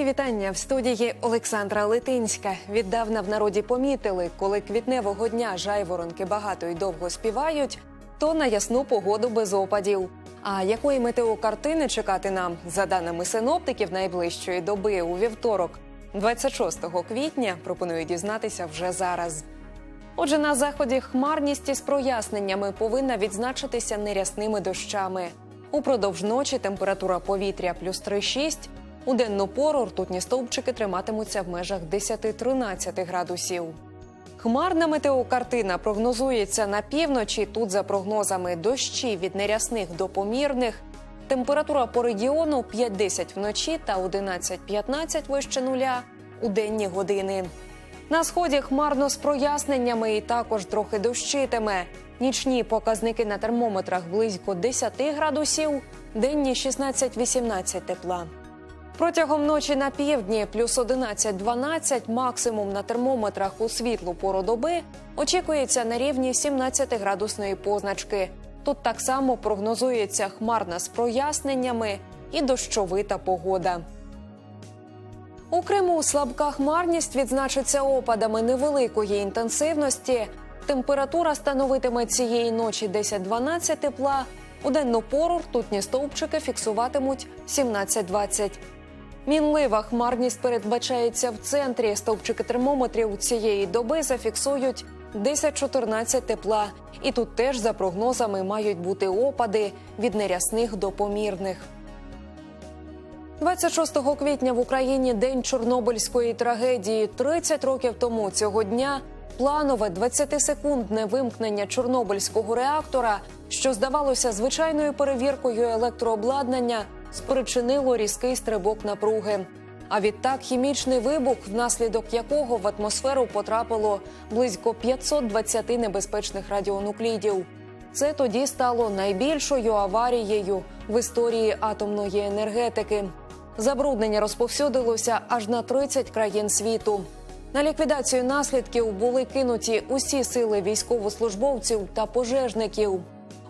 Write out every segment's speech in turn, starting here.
Мої вітання в студії Олександра Литинська. Віддавна в народі помітили, коли квітневого дня жайворонки багато і довго співають, то на ясну погоду без опадів. А якої метеокартини чекати нам за даними синоптиків найближчої доби у вівторок, 26 квітня, пропоную дізнатися вже зараз. Отже, на заході хмарність із проясненнями повинна відзначитися нерясними дощами. Упродовж ночі температура повітря плюс 3-6, у денну пору ртутні стовпчики триматимуться в межах 10-13 градусів. Хмарна метеокартина прогнозується на півночі. Тут, за прогнозами, дощі від нерясних до помірних. Температура по регіону 5-10 вночі та 11-15 вище нуля у денні години. На сході хмарно з проясненнями і також трохи дощитиме. Нічні показники на термометрах близько 10 градусів, денні 16-18 тепла. Протягом ночі на півдні плюс 11-12, максимум на термометрах у світлу пору доби очікується на рівні 17-градусної позначки. Тут так само прогнозується хмарна з проясненнями і дощовита погода. У Криму слабка хмарність відзначиться опадами невеликої інтенсивності. Температура становитиме цієї ночі 10-12 тепла. У денну пору ртутні стовпчики фіксуватимуть 17-20. Мінлива хмарність передбачається в центрі. Стовпчики термометрів цієї доби зафіксують 10-14 тепла. І тут теж за прогнозами мають бути опади від нерясних до помірних. 26 квітня в Україні день Чорнобильської трагедії. 30 років тому цього дня планове 20-секундне вимкнення Чорнобильського реактора, що здавалося звичайною перевіркою електрообладнання, спричинило різкий стрибок напруги. А відтак хімічний вибух, внаслідок якого в атмосферу потрапило близько 520 небезпечних радіонуклідів. Це тоді стало найбільшою аварією в історії атомної енергетики. Забруднення розповсюдилося аж на 30 країн світу. На ліквідацію наслідків були кинуті усі сили військовослужбовців та пожежників.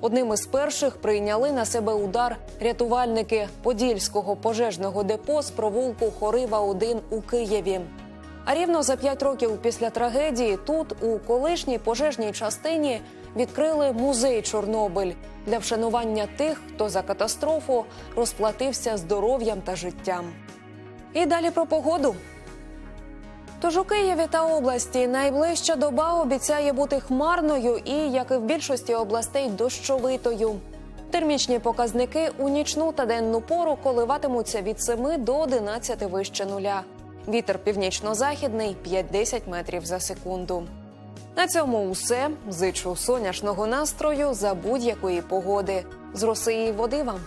Одним із перших прийняли на себе удар рятувальники Подільського пожежного депо з провулку Хорива 1 у Києві. А рівно за п'ять років після трагедії тут, у колишній пожежній частині, відкрили музей Чорнобиль для вшанування тих, хто за катастрофу розплатився здоров'ям та життям. І далі про погоду. Тож у Києві та області найближча доба обіцяє бути хмарною і, як і в більшості областей, дощовитою. Термічні показники у нічну та денну пору коливатимуться від 7 до 11 вище нуля. Вітер північно-західний 5-10 метрів за секунду. На цьому усе. Зичу сонячного настрою за будь-якої погоди. З роси води вам.